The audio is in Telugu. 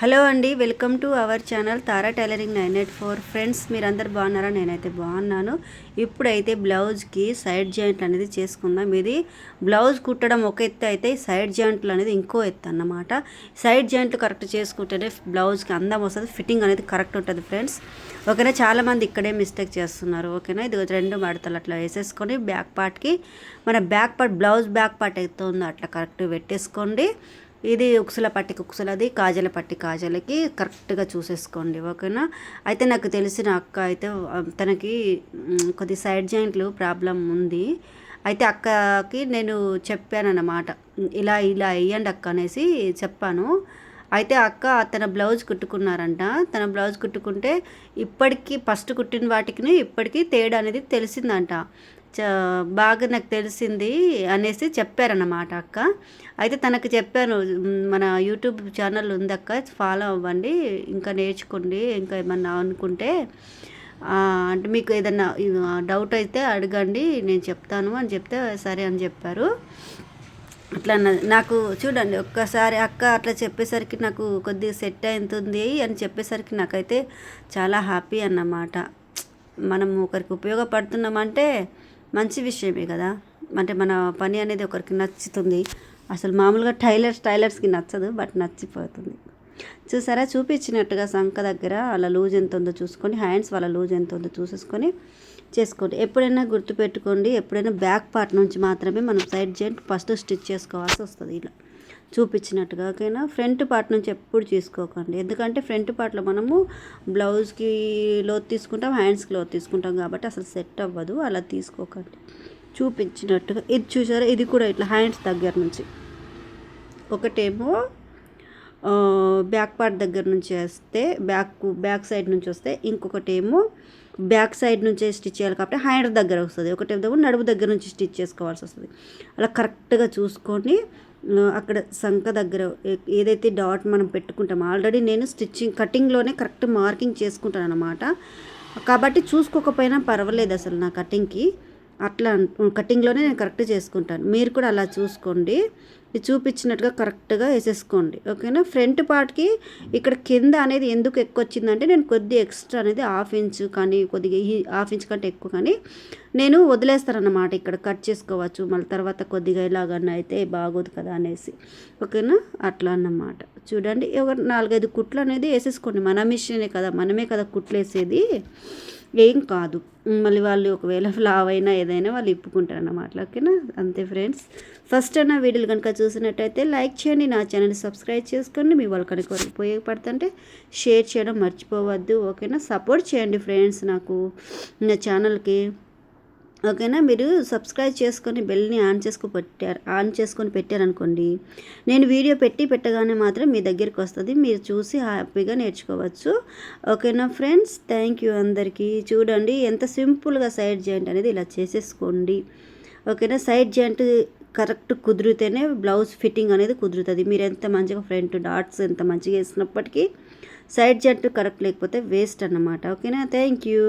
హలో అండి welcome to our channel Tara tailoring nine eight four. Friends మీరందరు బాగున్నారా? నేనైతే బాగున్నాను. ఇప్పుడైతే బ్లౌజ్కి సైడ్ జాయింట్లు అనేది చేసుకుందాం. ఇది బ్లౌజ్ కుట్టడం ఒక ఎత్తు అయితే సైడ్ జాయింట్లు అనేది ఇంకో ఎత్తు అన్నమాట. సైడ్ జాయింట్లు కరెక్ట్ చేసుకుంటేనే బ్లౌజ్కి అందం వస్తుంది ఫిట్టింగ్ అనేది కరెక్ట్ ఉంటుంది ఫ్రెండ్స్. ఓకేనా? చాలామంది ఇక్కడే మిస్టేక్ చేస్తున్నారు. ఓకేనా? ఇది రెండు మడతలు అట్లా వేసేసుకొని బ్యాక్ పార్ట్కి మన back part blouse back part అవుతుందో అట్లా కరెక్ట్ పెట్టేసుకోండి. ఇది ఉక్సుల పట్టికి ఉక్సులది కాజల పట్టి కాజలకి కరెక్ట్గా చూసేసుకోండి ఓకేనా? అయితే నాకు తెలిసిన అక్క అయితే తనకి కొద్ది సైడ్ జాయింట్లు ప్రాబ్లం ఉంది. అయితే అక్కకి నేను చెప్పాను అన్నమాట ఇలా ఇలా వేయండి అక్క అనేసి చెప్పాను. అయితే అక్క తన బ్లౌజ్ కుట్టుకున్నారంట తన బ్లౌజ్ కుట్టుకుంటే ఇప్పటికీ ఫస్ట్ కుట్టిన వాటికి ఇప్పటికీ తేడా అనేది తెలిసిందంట. బాగా నాకు తెలిసింది అనేసి చెప్పారన్నమాట అక్క. అయితే తనకు చెప్పాను మన యూట్యూబ్ ఛానల్ ఉంది అక్క ఫాలో అవ్వండి ఇంకా నేర్చుకోండి ఇంకా ఏమన్నా అనుకుంటే అంటే మీకు ఏదన్నా డౌట్ అయితే అడగండి నేను చెప్తాను అని చెప్తే సరే అని చెప్పారు. అట్లా నాకు చూడండి ఒక్కసారి అక్క అట్లా చెప్పేసరికి నాకు కొద్దిగా సెట్ అవుతుంది అని చెప్పేసరికి నాకైతే చాలా హ్యాపీ అన్నమాట. మనం ఒకరికి ఉపయోగపడుతున్నామంటే మంచి విషయమే కదా. అంటే మన పని అనేది ఒకరికి నచ్చుతుంది. అసలు మామూలుగా టైలర్స్ టైలర్స్కి నచ్చదు బట్ నచ్చిపోతుంది. చూసారా? చూపించినట్టుగా సంఖ దగ్గర అలా లూజ్ ఎంత ఉందో చూసుకొని హ్యాండ్స్ వాళ్ళ లూజ్ ఎంత ఉందో చూసేసుకొని చేసుకోండి. ఎప్పుడైనా గుర్తుపెట్టుకోండి ఎప్పుడైనా బ్యాక్ పార్ట్ నుంచి మాత్రమే మనం సైడ్ జాయింట్ ఫస్ట్ స్టిచ్ చేసుకోవాల్సి వస్తుంది ఇలా. చూపించినట్టుగా ఓకేనా ఫ్రంట్ పార్ట్ నుంచి ఎప్పుడు తీసుకోకండి ఎందుకంటే ఫ్రంట్ పార్ట్లో మనము బ్లౌజ్కి లోత్ తీసుకుంటాం హ్యాండ్స్కి లోత్ తీసుకుంటాం కాబట్టి అసలు సెట్ అవ్వదు. అలా తీసుకోకండి. చూపించినట్టుగా ఇది చూసారా? ఇది కూడా ఇట్లా హ్యాండ్స్ దగ్గర నుంచి. ఒకటేమో బ్యాక్ పార్ట్ దగ్గర నుంచి వస్తే బ్యాక్ బ్యాక్ సైడ్ నుంచి వస్తే ఇంకొకటి ఏమో బ్యాక్ సైడ్ నుంచే స్టిచ్ చేయాలి కాబట్టి హ్యాండ్ దగ్గర వస్తుంది. ఒకటేమో నడుము దగ్గర నుంచి స్టిచ్ చేసుకోవాల్సి వస్తుంది. అలా కరెక్ట్గా చూసుకొని అక్కడ సంఖ దగ్గర ఏదైతే డాట్ మనం పెట్టుకుంటామో ఆల్రెడీ నేను స్టిచ్చింగ్ కటింగ్లోనే కరెక్ట్ మార్కింగ్ చేసుకుంటాను అనమాట కాబట్టి చూసుకోకపోయినా పర్వాలేదు అసలు నా కటింగ్కి. అట్లా కటింగ్లోనే నేను కరెక్ట్ చేసుకుంటాను. మీరు కూడా అలా చూసుకోండి. చూపించినట్టుగా కరెక్ట్గా వేసేసుకోండి. ఓకేనా? ఫ్రంట్ పార్ట్కి ఇక్కడ కింద అనేది ఎందుకు ఎక్కువ వచ్చిందంటే నేను కొద్దిగా ఎక్స్ట్రా అనేది హాఫ్ ఇంచ్ కానీ కొద్దిగా హాఫ్ ఇంచ్ కంటే ఎక్కువ కానీ నేను వదిలేస్తానన్నమాట. ఇక్కడ కట్ చేసుకోవచ్చు మళ్ళీ తర్వాత కొద్దిగా ఇలాగన్నా అయితే బాగోదు కదా అనేసి. ఓకేనా? అట్లా అన్నమాట. చూడండి ఒక నాలుగైదు కుట్లు అనేది వేసేసుకోండి. మన మిషనే కదా మనమే కదా కుట్లు వేసేది. ఏం కాదు. మళ్ళీ వాళ్ళు ఒకవేళ ఫ్లావ్ అయినా ఏదైనా వాళ్ళు ఇప్పుకుంటారు అన్నమాట ఓకేనా? అంతే ఫ్రెండ్స్. ఫస్ట్ అన్న వీడియోలు కనుక చూసినట్టయితే లైక్ చేయండి నా ఛానల్ సబ్స్క్రైబ్ చేసుకోండి. మీ వాళ్ళు కనుక ఉపయోగపడుతుంటే షేర్ చేయడం మర్చిపోవద్దు. ఓకేనా? సపోర్ట్ చేయండి ఫ్రెండ్స్ నాకు. నా ఛానల్కి ఓకేనా? మీరు సబ్స్క్రైబ్ చేసుకొని బెల్ని ఆన్ చేసుకు పెట్టారు ఆన్ చేసుకొని పెట్టారనుకోండి నేను వీడియో పెట్టి పెట్టగానే మాత్రం మీ దగ్గరికి వస్తుంది. మీరు చూసి హ్యాపీగా నేర్చుకోవచ్చు. ఓకేనా ఫ్రెండ్స్? థ్యాంక్ యూ అందరికీ. చూడండి ఎంత సింపుల్గా సైడ్ జాయింట్ అనేది ఇలా చేసేసుకోండి. ఓకేనా? సైడ్ జాయింట్ కరెక్ట్ కుదిరితేనే బ్లౌజ్ ఫిట్టింగ్ అనేది కుదురుతుంది. మీరు ఎంత మంచిగా ఫ్రంట్ డాట్స్ ఎంత మంచిగా వేసినప్పటికీ సైడ్ జాయింట్ కరెక్ట్ లేకపోతే వేస్ట్ అన్నమాట. ఓకేనా? Thank you.